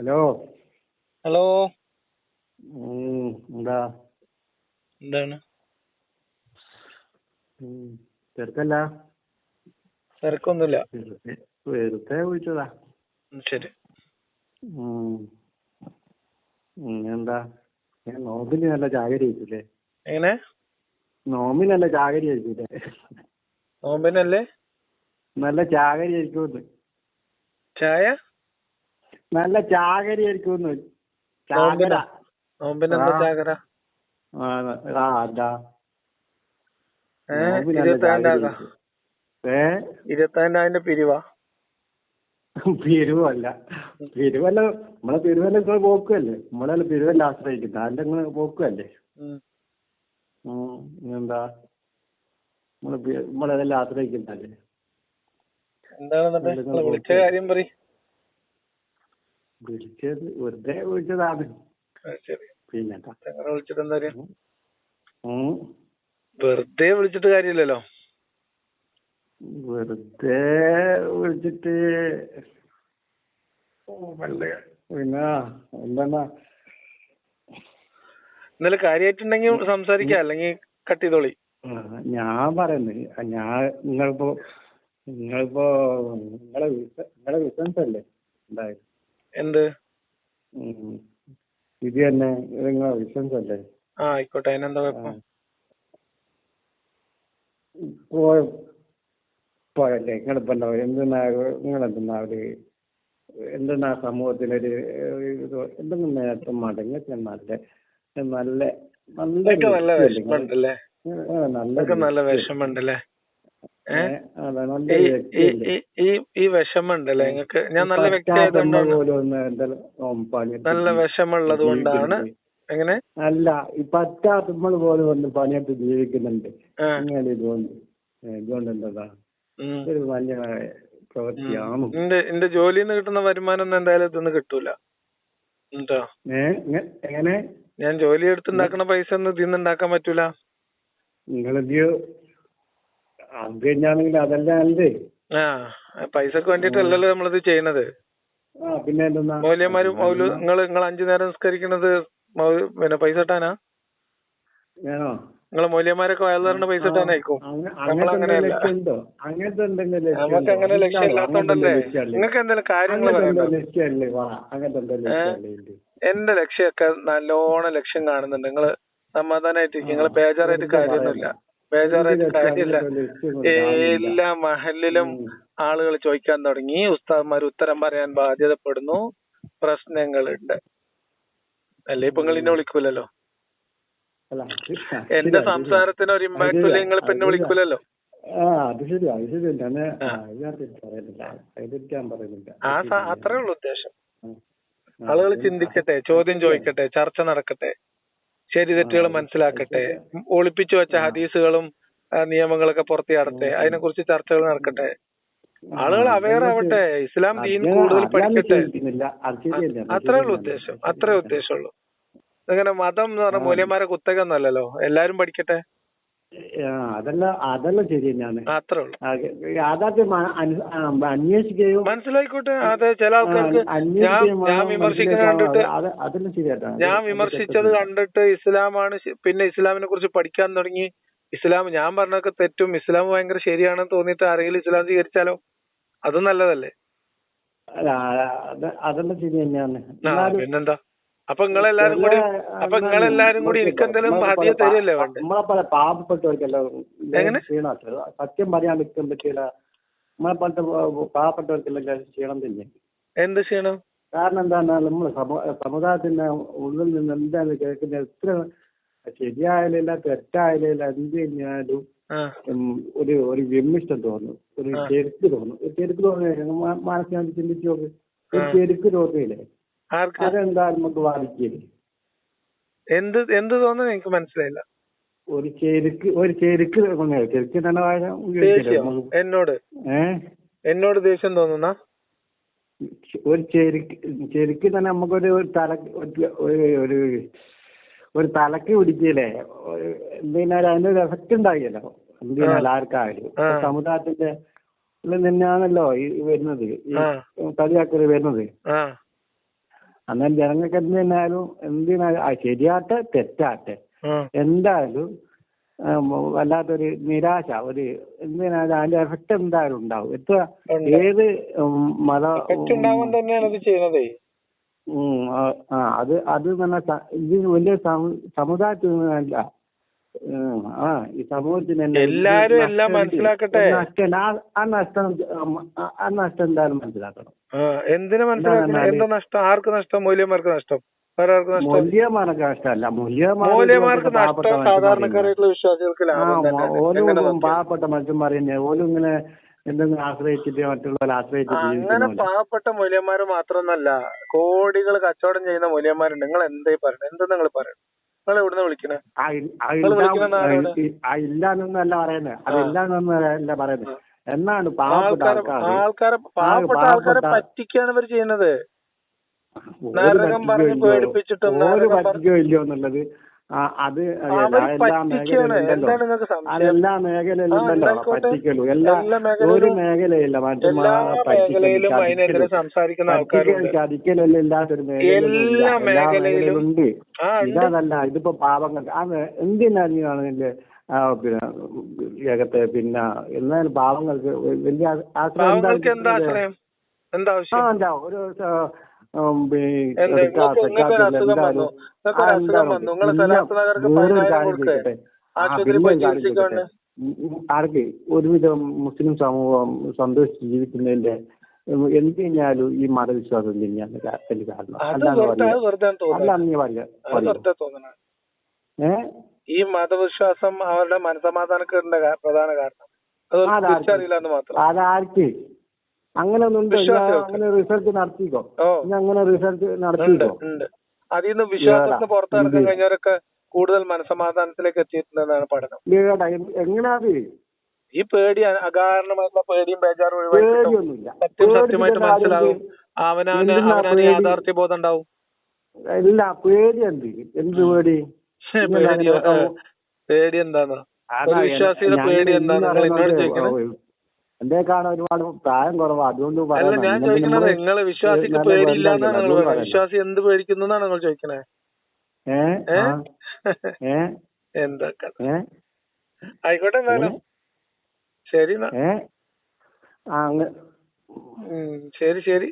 Hello. Hello. എന്താ? എന്താണ്? തിരക്കല്ല? തിരക്കൊന്നുമില്ല. വെറുതെ വിളിച്ചതാ. ശരി. എന്താ ഞാൻ നോമ്പിന് നല്ല ചാകരി ആയിരിക്കൂലേ എങ്ങനെ? നോമ്പിന് നല്ല ചാകരി ആയിരിക്കൂലേ നോമ്പിനല്ലേ? നല്ല ചാകരി ആയിരിക്കും ചായ? നല്ല ചാകരി. ആയിരിക്കുമെന്ന് ചാകര ചാകര? ആ അതാ ആയിരിക്കും. ഇരുപത്തിരണ്ടായിന്റെ പിരിവാ? പിരിവല്ല. പിരിവല്ല നമ്മളെ പിരിവല്ല നിങ്ങൾ പോക്കുമല്ലേ നമ്മളല്ല പിരിവല്ല ആശ്രയിക്കുന്നത് അതിന്റെ നിങ്ങൾ. ഉം, എന്താ നമ്മളെ നമ്മളതെല്ലാം ആശ്രയിക്കുന്നല്ലേ എന്താണ് വിളിച്ച കാര്യം പറ വിളിച്ചത് വെറുതെ വിളിച്ചതാണ്. പിന്നെന്താ? വിളിച്ചിട്ട് എന്താ കാര്യം? വെറുതെ വിളിച്ചിട്ട് കാര്യമില്ലല്ലോ? വെറുതെ വിളിച്ചിട്ട് പിന്നെ എന്താ ഇന്നലെ കാര്യമായിട്ടുണ്ടെങ്കിൽ സംസാരിക്കാം അല്ലെങ്കിൽ കട്ട് ചെയ്തോളി. ഞാൻ പറയുന്നത് ഞാൻ നിങ്ങളിപ്പോ നിങ്ങളിപ്പോ നിങ്ങളെ വിസ- നിങ്ങളെ ബിസിനസ് അല്ലേ എന്തായാലും. എന്ത്. ഇത് തന്നെ. നിങ്ങളെ അല്ലേ? ആ ആയിക്കോട്ടെ. അതിനെന്താ കുഴപ്പം? പോയ പോയല്ലേ? നിങ്ങളിപ്പോ എന്താ എന്തെന്നാ നിങ്ങളെന്തെന്നാ ഒരു എന്തെന്നാ സമൂഹത്തിനൊരു എന്തെങ്കിലും നേട്ടം മടങ്ങി നല്ല നല്ല നല്ല നല്ല വിഷമമുണ്ടല്ലേ? നല്ല നല്ല. വിഷമമുണ്ടല്ലേ? ഈ ഈ വിഷമമുണ്ടല്ലേ നിങ്ങൾക്ക്? ഞാൻ നല്ല വ്യക്തി പറ്റാത്ത ആയതുകൊണ്ടാണ് പോലും ഒന്ന് എന്തെല്ലാം, ഉം, പണിയെടുത്ത് നല്ല വിഷമുള്ളത് കൊണ്ടാണ്. എങ്ങനെ? അല്ല ഈ പറ്റാത്തമ്മൾ പോലും ഒന്ന് പണിയെടുത്ത് ജീവിക്കുന്നുണ്ട്. ഇങ്ങനെ ഇതുകൊണ്ട്? ഏ, ഇതുകൊണ്ട് എന്താ ഉം. ഒരു വലിയ പ്രവൃത്തിയാണ്? എന്റെ ജോലിയിൽ നിന്ന് കിട്ടുന്ന വരുമാനം ഒന്നും എന്തായാലും ഇതൊന്നും കിട്ടൂല. എങ്ങനെ? ഞാൻ ജോലി എടുത്തുണ്ടാക്കുന്ന പൈസ ഒന്നും ഇതിന്ന് ഉണ്ടാക്കാൻ പറ്റൂല. നിങ്ങളിത് അത് കഴിഞ്ഞാണെങ്കിൽ അതെല്ലാം ആ പൈസക്ക് വേണ്ടിട്ടല്ലല്ലോ നമ്മളിത് ചെയ്യണത് ആ പിന്നെ എന്തെന്നാ? മൗല്യന്മാരും മൗല നിങ്ങൾ നിങ്ങൾ അഞ്ചു നേരം നിസ്കരിക്കുന്നത് മൗ- പിന്നെ പൈസ ഇട്ടാനാ? വേണോ? നിങ്ങൾ മൂല്യന്മാരൊക്കെ വയലുകാരന്റെ പൈസ ഇട്ടാനായിരിക്കും. നമ്മൾ അങ്ങനത്തെ നമുക്ക് അങ്ങനെ ലക്ഷ്യം ഇല്ലാത്തോണ്ടല്ലേ നിങ്ങൾക്ക് എന്തെങ്കിലും കാര്യങ്ങൾ? എന്റെ ലക്ഷ്യമൊക്കെ നല്ലോണം ലക്ഷ്യം കാണുന്നുണ്ട്. നിങ്ങൾ സമാധാനായിട്ട് നിങ്ങൾ ബേജാറായിട്ട് കാര്യമൊന്നുമില്ല. ബേജാറായിട്ട് കാര്യമില്ല. എല്ലാ മഹലിലും. ആളുകൾ ചോദിക്കാൻ തുടങ്ങി. ഉസ്താദ്മാർ ഉത്തരം പറയാൻ ബാധ്യതപ്പെടുന്നു. പ്രശ്നങ്ങളുണ്ട്. അല്ലേ? ഇപ്പൊ നിങ്ങൾ എന്നെ വിളിക്കൂലല്ലോ? എന്റെ സംസാരത്തിന് ഒരു ഇമ്പാക്ട് ഇല്ല നിങ്ങൾ അത് വിളിക്കൂലല്ലോ? ആ അത് ശരി അത് ശരി ഞാൻ പറയുന്നില്ല. അത്രേ ഉള്ളൂ ഉദ്ദേശം. ആളുകൾ ചിന്തിക്കട്ടെ ചോദ്യം ചോദിക്കട്ടെ ചർച്ച നടക്കട്ടെ. ശരി തെറ്റുകൾ മനസ്സിലാക്കട്ടെ. ഒളിപ്പിച്ചു വെച്ച ഹദീസുകളും നിയമങ്ങളൊക്കെ പുറത്തു ചാടട്ടെ. അതിനെ കുറിച്ച് ചർച്ചകൾ നടക്കട്ടെ. ആളുകൾ അവയർ ആവട്ടെ. ഇസ്ലാം ദീൻ കൂടുതൽ പഠിക്കട്ടെ. അത്രേ ഉള്ളൂ. ഉദ്ദേശം. അത്രേ. ഉദ്ദേശമുള്ളൂ. ഇങ്ങനെ മതം എന്ന് പറഞ്ഞ. മൂല്യന്മാരെ കുത്തക ഒന്നല്ലല്ലോ എല്ലാരും പഠിക്കട്ടെ. അതെല്ലാം അതെല്ലാം ശരി തന്നെയാണ്. അത്രേ ഉള്ളൂ യാഥാർത്ഥ്യം അന്വേഷിക്കുകയും മനസ്സിലായിക്കോട്ടെ? അത് ചില ആൾക്കാർക്ക് ഞാൻ ഞാൻ വിമർശിക്കുന്നത് കണ്ടിട്ട് അത് അതെല്ലാം ശരിയാട്ടാ ഞാൻ വിമർശിച്ചത് കണ്ടിട്ട് ഇസ്ലാമാണ് പിന്നെ ഇസ്ലാമിനെ കുറിച്ച് പഠിക്കാൻ തുടങ്ങി. ഇസ്ലാം ഞാൻ പറഞ്ഞൊക്കെ തെറ്റും. ഇസ്ലാം ഭയങ്കര ശരിയാണെന്ന് തോന്നിയിട്ട് ആരെങ്കിലും ഇസ്ലാം സ്വീകരിച്ചാലോ? അതും നല്ലതല്ലേ? അതെല്ലാം ശരി തന്നെയാണ്. പിന്നെന്താ? അപ്പൊ നിങ്ങളെല്ലാരും കൂടി അപ്പൊ നിങ്ങളെല്ലാരും കൂടി എനിക്കെന്തെങ്കിലും ഹദിയ തരികയല്ലേ വേണ്ടേ? നമ്മളെ പോലെ പാവപ്പെട്ടവർക്കെല്ലാം എങ്ങനെ? ക്ഷീണാത്തത് സത്യം പറയാൻ നിൽക്കാൻ പറ്റില്ല നമ്മളെ പോലത്തെ പാവപ്പെട്ടവർക്കെല്ലാം ക്ഷീണം തന്നെ എന്ത് ക്ഷീണം? കാരണം എന്താണ് നമ്മൾ സമുദായത്തിന്റെ ഉള്ളിൽ നിന്ന് എന്താണ് കേൾക്കുന്നത് എത്ര ശരിയായാലില്ല തെറ്റായാലില്ല എന്ത് കഴിഞ്ഞാലും ഒരു ഒരു വിമിഷ്ടം തോന്നും. ഒരു. ചെരുക്ക് തോന്നും. ഒരു ചെരുക്ക് തോന്നുന്നില്ല മാനസികമായിട്ട് ചിന്തിച്ചു നോക്ക്. ഒരു. ചെരുക്ക് തോന്നിയില്ലേ ആർക്ക് നമുക്ക് ബാധിക്കില്ലേ എന്ത് എന്ത് തോന്നുന്നു എനിക്ക് മനസ്സിലായില്ല? ഒരു ചെരുക്ക് ഒരു ചെരുക്ക് ചെരുക്ക് തന്നെ ദേഷ്യം എന്നോട്? എന്നോട് ദേഷ്യം തോന്നുന്ന? ഒരു ചെരുക്ക് ചെരുക്ക് തന്നെ നമുക്കൊരു ഒരു തല ഒരു- ഒരു തലക്ക് പിടിക്കില്ലേ എന്തിനാലും അതിനൊരു എഫക്ട് ഉണ്ടാകിയല്ലോ എന്തിനാലും ആർക്കായാലും. സമുദായത്തിന്റെ ഉള്ളിൽ തന്നെയാണല്ലോ ഈ വരുന്നത്. ഈ. കളിയാക്കൽ വരുന്നത്. എന്നാൽ ജനങ്ങൾക്ക് എന്തിനായാലും എന്തിനായാലും ആ ശരിയാട്ടെ തെറ്റാട്ടെ. എന്തായാലും വല്ലാത്തൊരു നിരാശ ഒരു എന്തിനായാലും അതിന്റെ എഫക്ട് എന്തായാലും ഉണ്ടാവും എത്ര. ഏത് മത ചെയ്യുന്നതേ ഉം, ആ, അത് അത് തന്നെ ഇത് വലിയ സമുദായത്തിൽ നിന്നല്ല ആ ഈ സമൂഹത്തിന് എല്ലാരും എല്ലാം. മനസ്സിലാക്കട്ടെ. ആ ആ നഷ്ടം ആ- നഷ്ടം എന്തായാലും മനസ്സിലാക്കണം. എന്തിനു മനസ്സിലാക്കണം? എന്താ നഷ്ടം? ആർക്ക് നഷ്ടം? മൂല്യമാർക്ക് നഷ്ടം. മൂല്യമാർക്ക് നഷ്ടമല്ല മൂല്യമാർക്ക് നഷ്ടം സാധാരണക്കാരായിട്ടുള്ള വിശ്വാസികൾക്ക് ലാഭം പാവപ്പെട്ട മനുഷ്യന്മാർ തന്നെ ഓലും ഇങ്ങനെ എന്തെങ്കിലും ആശ്രയിച്ചിട്ട് മറ്റുള്ളവരെ ആശ്രയിച്ചിട്ട് അങ്ങനെ. പാവപ്പെട്ട മൂല്യന്മാർ മാത്രമൊന്നല്ല കോടികൾ കച്ചവടം ചെയ്യുന്ന മൂല്യന്മാരുണ്ട്. നിങ്ങൾ എന്തേ പറയുന്നത് എന്താ നിങ്ങൾ പറയണേ? നിങ്ങൾ എവിടുന്ന് വിളിക്കണേ? ആ ഇ- ആ നിങ്ങൾ ഇല്ല- വിളിക്കുന്ന ആളാണ്. ഈ- ആ ഇല്ലാന്നൊന്നല്ല പറയുന്നത് അത് ഇല്ലാന്നല്ല പറയുന്നത് എന്നാണ് പാവപ്പെട്ട ആൾക്കാരെ പാവപ്പെട്ട ആൾക്കാരെ പറ്റിക്കാണ് ഇവർ ചെയ്യുന്നത്. പറഞ്ഞ് പറ്റിക്കോ ഇല്ലയോ എന്നുള്ളത് ആ, അത് എല്ലാ മേഖലയിലും മേഖലയിലുണ്ടല്ലോ. അതെല്ലാ മേഖലയിലുണ്ടല്ലോ. പറ്റിക്കലു. എല്ലാ എല്ലാ ഒരു മേഖലയിലും മേഖലയില്ല മറ്റു എല്ലാ ചതിക്കലെല്ലാം ഇല്ലാത്തൊരു. എല്ലാ എല്ലാ മേഖലയിലുണ്ട്. ഇതല്ല ഇതിപ്പോ പാവങ്ങൾ എന്തിനാണ് ഇതിന്റെ പിന്നെ ഏകത്തെ പിന്നെ എന്നാലും പാവങ്ങൾക്ക് വലിയ ആശ്രയം എന്താ ഒരു ആർക്ക് ഒരുവിധം മുസ്ലിം സമൂഹം സന്തോഷിച്ച് ജീവിക്കുന്നതിന്റെ എന്ത് കഴിഞ്ഞാലും ഈ മതവിശ്വാസം തന്നെയാണ് അതിന്റെ കാരണം. അല്ലാന്ന് വെറുതെ അത് പറയാ വെറുതെ അല്ല തോന്നുന്നത് നീ പറയാ അത് വെറുതെ തോന്നണ ഏ? ഈ മതവിശ്വാസം അവരുടെ മനസമാധാനക്കേടിന്റെ പ്രധാന കാരണം. അത് അതാർക്ക്? തിരിച്ചറിയില്ല എന്ന് മാത്രം. അതാർക്ക്? അങ്ങനെ ഒന്നും. അങ്ങനെ റിസർച്ച് നടത്തിക്കോ? അങ്ങനെ റിസർച്ച് നടത്തിക്കോ? അതിൽ നിന്ന് വിശ്വാസത്തിന് ഏടാ, പുറത്തിറക്കാൻ കഴിഞ്ഞവരൊക്കെ കൂടുതൽ മനസമാധാനത്തിലേക്ക് എത്തിയിട്ടുണ്ടെന്നാണ് പഠനം. എങ്ങനെയാ ഈ പേടി അകാരണമായിട്ടുള്ള പേടിയും ബേജാറും പേടിയൊന്നുമില്ല. സത്യം സത്യമായിട്ട് എന്തിനാ അവനവന് പേടി? യാഥാർത്ഥ്യ ബോധം ഉണ്ടാവും ഇല്ല പേടി? എന്ത് എന്ത് പേടി പേടി എന്താണ് വിശ്വാസിയുടെ പേടി എന്താണ് നിങ്ങൾ എന്നോട് പറയുന്നത് കാണാൻ ഒരുപാട് പ്രായം കുറവാ. അതുകൊണ്ട് അല്ല. ഞാൻ ചോദിക്കുന്നത് നിങ്ങൾ വിശ്വാസിക്ക് നിങ്ങൾ പറയുന്നത്. വിശ്വാസി എന്ത് പേടിക്കുന്നു എന്നാണ് നിങ്ങൾ ചോദിക്കണേ? എന്താ ആയിക്കോട്ടെ എന്തായാലും ശരി ശരി ശരി.